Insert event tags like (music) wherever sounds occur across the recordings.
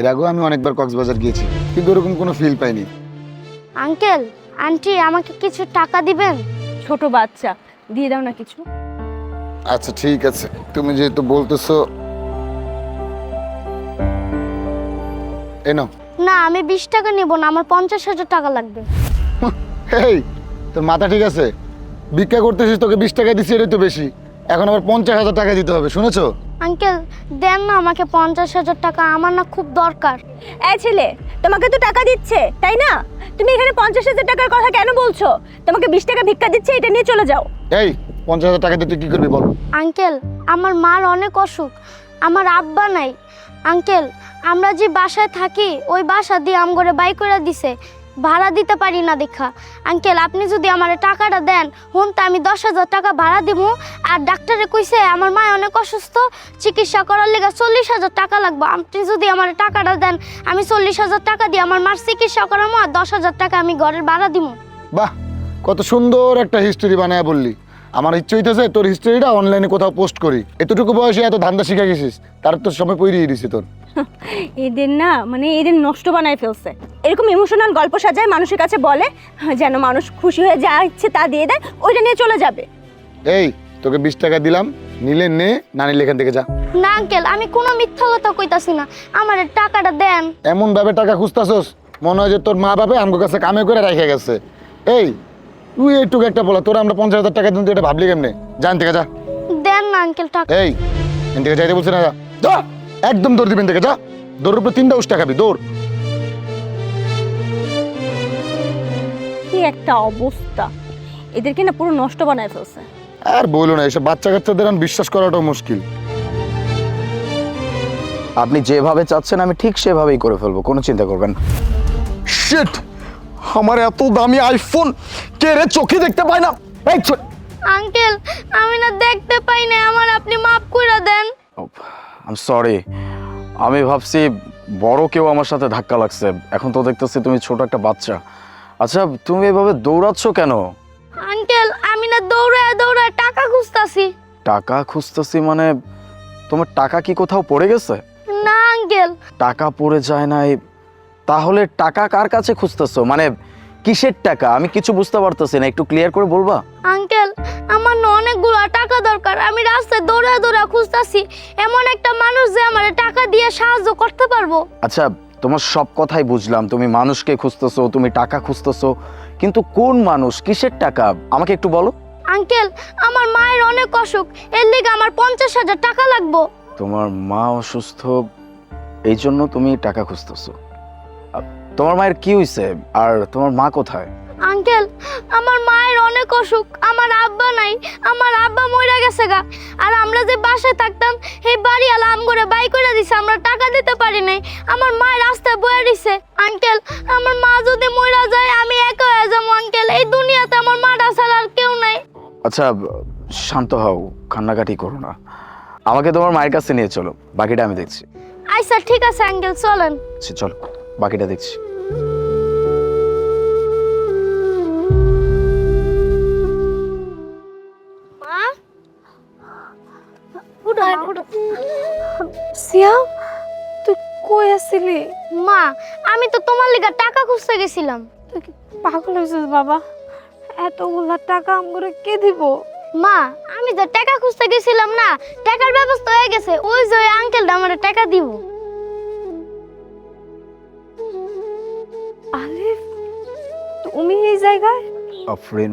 এর আগেও আমি অনেকবার কক্সবাজার গিয়েছি কিন্তু ওরকম কোনো ফিল পাইনি। আঙ্কেল আন্টি আমাকে কিছু টাকা দিবেন? ছোট বাচ্চা দিয়ে দাও না কিছু। আচ্ছা ঠিক আছে। তুমি যেহেতু বলতেছো এ নাও না আমি বিশ টাকা নেব না আমার পঞ্চাশ হাজার টাকা লাগবে। এই তোর মাথা ঠিক আছে? ভিক্ষা করতেছিস তোকে বিশ টাকা দিচ্ছি এটাই তো বেশি। এখন আবার পঞ্চাশ হাজার টাকা দিতে হবে শুনেছো? আঙ্কেল দেন না আমাকে পঞ্চাশ হাজার টাকা আমার না খুব দরকার। এ ছেলে তোমাকে তো টাকা দিচ্ছে তাই না? তুমি এখানে পঞ্চাশ হাজার টাকার কথা কেন বলছো? তোমাকে বিশ টাকা ভিক্ষা দিচ্ছে এটা নিয়ে চলে যাও। এই পঞ্চাশ হাজার টাকা দিয়ে তুই কি করবি বল? আঙ্কেল আমার মার অনেক অসুখ আমার আব্বা নাই। আঙ্কেল আমরা যে বাসায় থাকি ওই বাসা দিয়ে আম করে বাই করে দিছে। ভাড়া দিতে পারি না দেখা। আঙ্কেল আপনি যদি আমার টাকাটা দেন হন তো আমি দশ হাজার টাকা ভাড়া দিব আর ডাক্তারে কইছে আমার মা অনেক অসুস্থ চিকিৎসা করার লেগে চল্লিশ হাজার টাকা লাগবে। আপনি যদি আমার টাকাটা দেন আমি চল্লিশ হাজার টাকা দিয়ে আমার মার চিকিৎসা করামো আর দশ হাজার টাকা আমি ঘরের ভাড়া দিব বাহ কত সুন্দর একটা হিস্টোরি বানায় বললি। আমার ইচ্ছে হইতেছে তোর হিস্টোরিটা অনলাইনে কোথাও পোস্ট করি। এতটুকু বয়সে এত ধান্দা শিখে গেছিস তার তো সময় পইরিয়ে দিছে তোর। (laughs) এদের না মানে এদের নষ্ট বানায় ফেলছে। এরকম ইমোশনাল গল্প সাজায় মানুষের কাছে বলে যেন মানুষ খুশি হয়ে যা ইচ্ছে তা দিয়ে দেয় ওইটা নিয়ে চলে যাবে। এই তোকে বিশ টাকা দিলাম নিলে নে না নিলে এখান থেকে যা। না আঙ্কেল আমি কোনো মিথ্যা কথা কইতাছি না। আমার টাকাটা দেন। এমন ভাবে টাকা খুঁজতাছস মনে হয় যে তোর মা বাবা আমার কাছে কামে করে রেখে গেছে। এই তুই এইটুকু একটা বলা তোর আমরা পঞ্চাশ হাজার টাকা দিন তুই এটা ভাবলি কেমনে? জান থেকে যা। দেন না আঙ্কেল টাকা। এই এন থেকে যাইতে বলছি না যা। যা একদম দৌড় দিবেন থেকে যা। দৌড়ের উপরে তিনটা উষ্টা খাবি দৌড়। একটা অবস্থা। এদেরকে না পুরো নষ্ট বানায় ফেলছে। আর বলো না এসব বাচ্চা কাচ্চাদের আর বিশ্বাস করাটাও মুশকিল। আপনি যেভাবে চাচ্ছেন আমি ঠিক সেভাবেই করে ফেলব কোনো চিন্তা করবেন শিট আমার এত দামি আইফোন কে রে চোখে দেখতে পায় না? এই আঙ্কেল আমি না দেখতে পাই না আমার আপনি মাফ করে দেন। আম সরি আমি ভাবছি বড় কেউ আমার সাথে ধাক্কা লাগছে। এখন তো দেখতেছি তুমি ছোট একটা বাচ্চা। আচ্ছা তুমি এভাবে দৌড়াচ্ছ কেন? আঙ্কেল আমি না দৌড়ায় দৌড়ায় টাকা খুঁজতাছি। টাকা খুঁজতেছি মানে তোমার টাকা কি কোথাও পড়ে গেছে? না আঙ্কেল। টাকা পড়ে যায় নাই। তাহলে টাকা কার কাছে খুঁজতেছো? মানে কিসের টাকা? আমি কিছু বুঝতে পারতেছি না একটু ক্লিয়ার করে বলবা? আঙ্কেল আমার না অনেকগুলো টাকা দরকার। আমি রাস্তায় দৌড়ায় দৌড়ায় খুঁজতাছি এমন একটা মানুষ যে আমার টাকা দিয়ে সাহায্য করতে পারব। আচ্ছা তোমার সব কথাই বুঝলাম। তুমি মানুষকে খুঁজতেছো তুমি টাকা খুঁজতেছো। কিন্তু কোন মানুষ কিসের টাকা? আমাকে একটু বলো। আঙ্কেল আমার মায়ের অনেক অসুখ। এর লিগে আমার পঞ্চাশ হাজার টাকা লাগবো। তোমার মা অসুস্থ এই জন্য তুমি টাকা খুঁজতেছো। তোমার মায়ের কি হয়েছে আর তোমার মা কোথায়? আঙ্কেল আমার মায়ের অনেক অসুখ। আমার আব্বা নাই আমার গেছে গা। আর আমরা যে বাসায় থাকতাম এই বাড়ি আলাম করে বাই করে দিছে আমরা টাকা দিতে পারি নাই। আমার মায়ের রাস্তায় বয়ে দিছে আঙ্কেল আমার মা যদি মইরা যায় আমি একা হয়ে যাব আঙ্কেল। এই দুনিয়াতে আমার মাটা ছাড়া আর কেউ নাই। আচ্ছা শান্ত হও কান্নাকাটি করো না। আমাকে তোমার মায়ের কাছে নিয়ে চলো বাকিটা আমি দেখছি। আচ্ছা ঠিক আছে আঙ্কেল চলেন। আচ্ছা, চলো বাকিটা দেখছি। সিয়া তুই কই আসছিলি মা আমি তো তোমার লিগা টাকা খুঁজতে গেছিলাম। তুই কি পাগল হয়েছিস বাবা? এতগুলা টাকা আমগুলো কে দিব? মা আমি তো টাকা খুঁজতে গেছিলাম না টাকার ব্যবস্থা হয়ে গেছে ওই যে ওই আঙ্কেলটা আমার টাকা দিব। আলিফ তুমি এই জায়গায়? আফরিন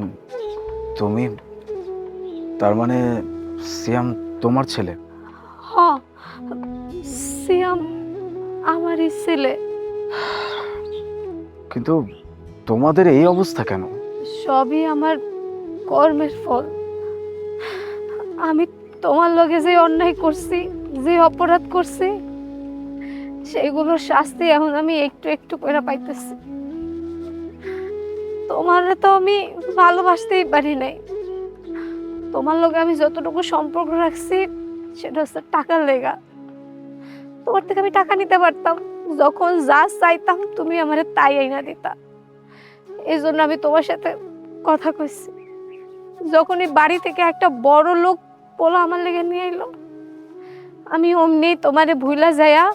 তুমি? তার মানে সিয়াম তোমার ছেলে? হ সিয়াম আমারই ছেলে। কিন্তু তোমাদের এই অবস্থা কেন? সবই আমার কর্মের ফল। আমি তোমার লগে যে অন্যায় করছি যে অপরাধ করছি সেগুলোর শাস্তি এখন আমি একটু একটু করে পাইতেছি। তোমার তো আমি ভালোবাসতেই পারি নাই। তোমার লগে আমি যতটুকু সম্পর্ক রাখছি সেটা হচ্ছে টাকার লেগা। তোমার থেকে আমি টাকা নিতে পারতাম। যখন যা চাইতাম তুমি আমারে তাই আইনা দিতা। এই জন্য আমি তোমার সাথে কথা কইছি। যখন এই বাড়ি থেকে একটা বড় লোক পোলা আমার লেগে নিয়ে এলো আমি অমনি তোমারে ভুলা যায়া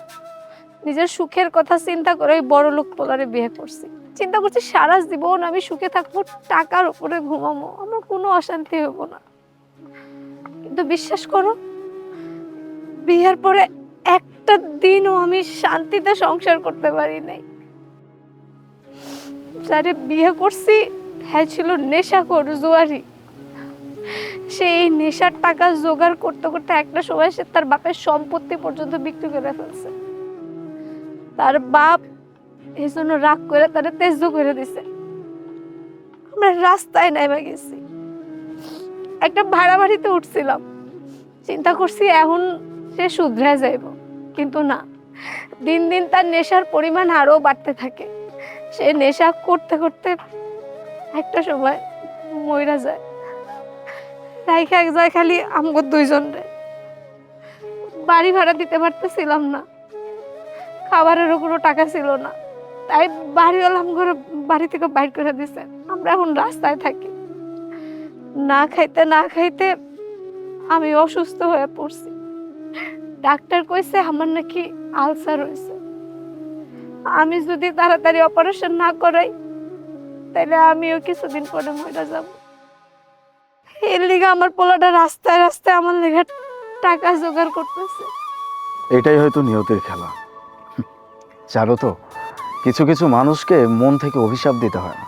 নিজের সুখের কথা চিন্তা করে ওই বড় লোক পোলারে বিয়ে করছি। চিন্তা করছি সারা জীবন আমি সুখে থাকব, টাকার উপরে ঘুমাবো আমার কোনো অশান্তি হব না। কিন্তু বিশ্বাস করো, বিয়ের পরে একটা দিনও আমি শান্তিতে সংসার করতে পারি নাই। যারে বিয়ে করছি হ্যাঁ ছিল নেশাখোর জুয়ারি। সে এই নেশার টাকা জোগাড় করতে করতে একটা সময় সে তার বাপের সম্পত্তি পর্যন্ত বিক্রি করে ফেলছে। তার বাপ এই জন্য রাগ করে তারা তেজ করে দিছে। আমরা রাস্তায় নেমে গেছি। একটা ভাড়া বাড়িতে উঠছিলাম। চিন্তা করছি এখন সে শুধরে যাইব। কিন্তু না, দিন দিন তার নেশার পরিমাণ আরও বাড়তে থাকে। সে নেশা করতে করতে একটা সময় মইরা যায়। রাইখা এক যায় খালি আমগো দুইজন রে। বাড়ি ভাড়া দিতে পারতেছিলাম না। খাবারেরও কোনো টাকা ছিল না। তাই বাড়িওয়ালা আমগো বাড়ি থেকে বাইর করে দিছে। আমরা এখন রাস্তায় থাকি। না খাইতে না খাইতে আমি অসুস্থ হয়ে পড়ছি। ডাক্তার কইছে, আমার নাকি আলসার হয়েছে আমি যদি তাড়াতাড়ি অপারেশন না করাই তাহলে আমিও কিছুদিন পরে মরে যাব। এর লিগে আমার পোলাটা রাস্তায় রাস্তায় আমার লেগে টাকা জোগাড় করতেছে। এটাই হয়তো নিয়তের খেলা। জানো তো, কিছু কিছু মানুষকে মন থেকে অভিশাপ দিতে হয় না।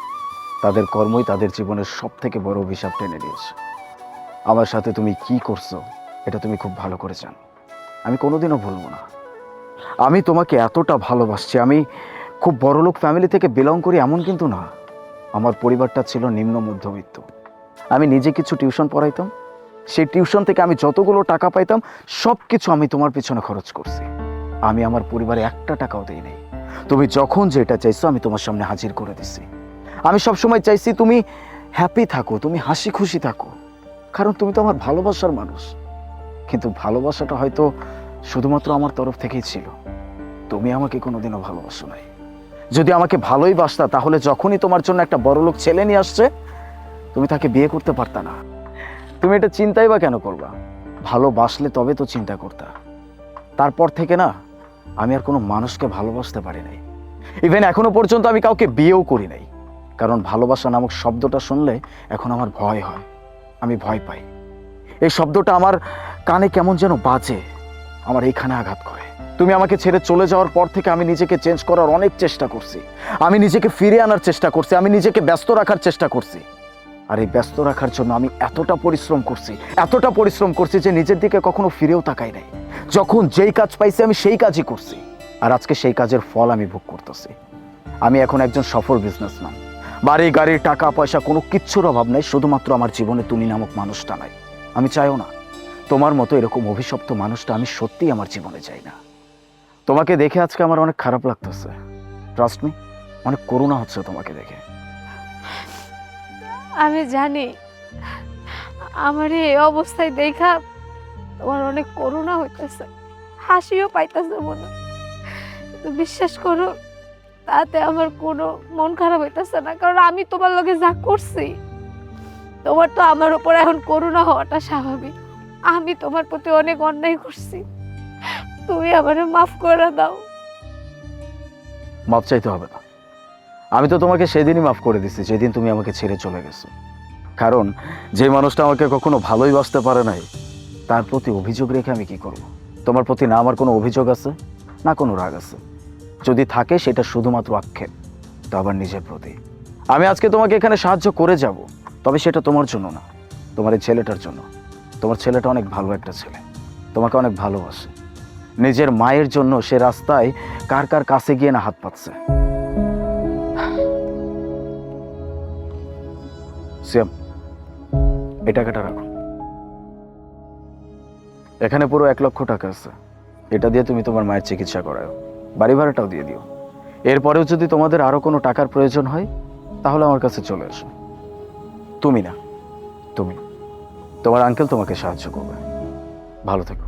তাদের কর্মই তাদের জীবনের সব থেকে বড় অভিশাপ টেনে নিয়েছে। আমার সাথে তুমি কি করছ, এটা তুমি খুব ভালো করে জানো। আমি কোনোদিনও ভুলবো না। আমি তোমাকে এতটা ভালোবাসছি, আমি খুব বড়লোক ফ্যামিলি থেকে বিলং করি এমন কিন্তু না। আমার পরিবারটা ছিল নিম্ন মধ্যবিত্ত। আমি নিজে কিছু টিউশন পড়াইতাম। সেই টিউশন থেকে আমি যতগুলো টাকা পাইতাম সব কিছু আমি তোমার পিছনে খরচ করছি। আমি আমার পরিবারে একটা টাকাও দিই নাই। তুমি যখন যেটা চাইছো আমি তোমার সামনে হাজির করে দিছি। আমি সব সময় চাইছি তুমি হ্যাপি থাকো, তুমি হাসি খুশি থাকো। কারণ তুমি তো আমার ভালোবাসার মানুষ। কিন্তু ভালোবাসাটা হয়তো শুধুমাত্র আমার তরফ থেকেই ছিল। তুমি আমাকে কোনোদিনও ভালোবাসো নাই। যদি আমাকে ভালোই বাসতা, তাহলে যখনই তোমার জন্য একটা বড়লোক ছেলে নিয়ে আসছে, তুমি তাকে বিয়ে করতে পারতা না। তুমি এটা চিন্তাই বা কেন করবা? ভালোবাসলে তবে তো চিন্তা করতা। তারপর থেকে না, আমি আর কোনো মানুষকে ভালোবাসতে পারি নাই। ইভেন এখনও পর্যন্ত আমি কাউকে বিয়েও করি নাই। কারণ ভালোবাসা নামক শব্দটা শুনলে এখন আমার ভয় হয়। আমি ভয় পাই। এই শব্দটা আমার কানে কেমন যেন বাজে, আমার এইখানে আঘাত করে। তুমি আমাকে ছেড়ে চলে যাওয়ার পর থেকে আমি নিজেকে চেঞ্জ করার অনেক চেষ্টা করছি। আমি নিজেকে ফিরে আনার চেষ্টা করছি, আমি নিজেকে ব্যস্ত রাখার চেষ্টা করছি। আর এই ব্যস্ত রাখার জন্য আমি এতটা পরিশ্রম করছি, এতটা পরিশ্রম করছি যে নিজের দিকে কখনো ফিরেও তাকাই নাই। যখন যেই কাজ পাইছি আমি সেই কাজই করছি। আর আজকে সেই কাজের ফল আমি ভোগ করতেছি। আমি এখন একজন সফল বিজনেসম্যান বাড়ি, গাড়ি, টাকা, পয়সা কোনো কিচ্ছুর অভাব নেই, শুধুমাত্র আমার জীবনে তুমি নামক মানুষটা নাই। আমি চাইও না। তোমার মতো এরকম অভিশপ্ত মানুষটা আমি সত্যিই আমার জীবনে চাই না। তোমাকে দেখে আজকে আমার অনেক খারাপ লাগতেছে। ট্রাস্ট মি অনেক করুণা হচ্ছে তোমাকে দেখে। আমি জানি, আমার এই অবস্থায় দেখা তোমার অনেক করুণা হইতেছে, হাসিও পাইতেছে মনে। বিশ্বাস করো, তাতে আমার কোনো মন খারাপ হইতেছে না, কারণ আমি তোমার লগে যা করছি তোমার তো আমার উপর এখন করুণা হওয়াটা স্বাভাবিক। আমি তোমার প্রতি অনেক অন্যায় করছি। তুমি আমারে মাফ করে দাও। মাপ চাইতে হবে না। আমি তো তোমাকে সেদিনই মাফ করে দিছি, যেদিন তুমি আমাকে ছেড়ে চলে গেছো। কারণ যে মানুষটা আমাকে কখনো ভালোই বাসতে পারে নাই, তার প্রতি অভিযোগ রেখে আমি কি করব? তোমার প্রতি না আমার কোনো অভিযোগ আছে, না কোনো রাগ আছে। যদি থাকে সেটা শুধুমাত্র আক্ষেপ, তো আবার নিজের প্রতি। আমি আজকে তোমাকে এখানে সাহায্য করে যাব। তবে সেটা তোমার জন্য না, তোমার এই ছেলেটার জন্য। তোমার ছেলেটা অনেক ভালো একটা ছেলে। তোমাকে অনেক ভালোবাসে। নিজের মায়ের জন্য সে রাস্তায় কার কার কাছে গিয়ে না হাত পাচ্ছে এই টাকাটা রাখো। এখানে পুরো এক লক্ষ টাকা আছে। এটা দিয়ে তুমি তোমার মায়ের চিকিৎসা করাও। বাড়ি ভাড়াটাও দিয়ে দিও। এরপরেও যদি তোমাদের আরও কোনো টাকার প্রয়োজন হয়, তাহলে আমার কাছে চলে এসো তুমি না তুমি। তোমার আঙ্কেল তোমাকে সাহায্য করবে। ভালো থেকো।